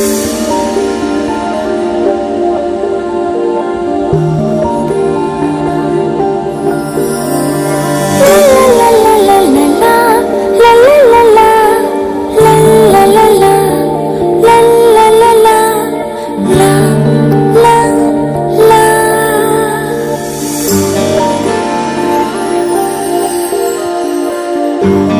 thank mm -hmm. you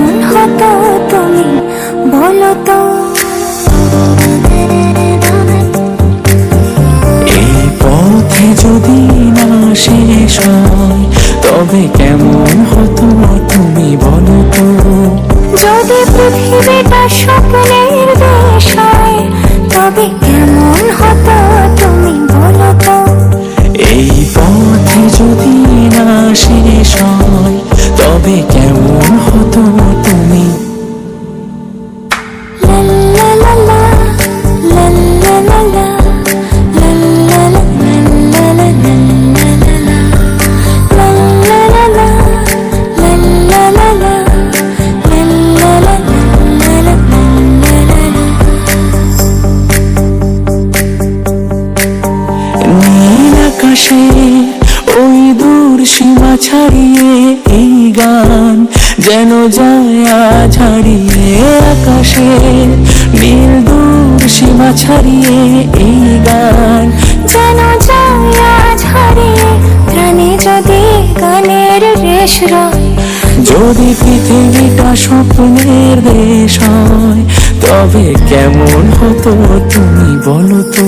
হতো তুমি বলো তো। এই পথে যদি না শেষ হয় তবে কেমন হতো তুমি বলো তো? যদি পৃথিবীটা ওই দূর সীমা ছাড়িয়ে এই গান যেন যায় ছাড়িয়ে আকাশে। নীল দূর সীমা ছাড়িয়ে এই গান যেন যায় ছাড়িয়ে প্রাণে যদি গানের রেশ যদি পৃথিবীটা স্বপ্নের দেশ হয়, তবে কেমন হতো তুমি বলো তো?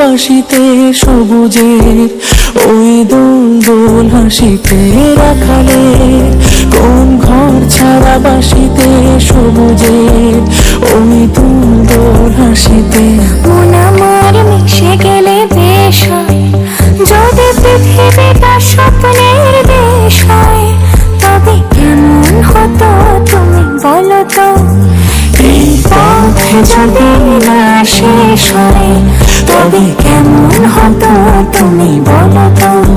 বাসিতে সবুজের, ওই দোল হাসিতে রাখালের, কোন ঘর ছাড়া বাসিতে সবুজের, ওই দোল হাসিতে। মন আমার মিশে গেলে বেশ যদি পৃথিবীটা স্বপ্নের দেশ হয়, তবে কেমন হতো তুমি বলো তো? এই পথে যদি না শেষ হয় তবে কেমন হতো তুমি বলো তো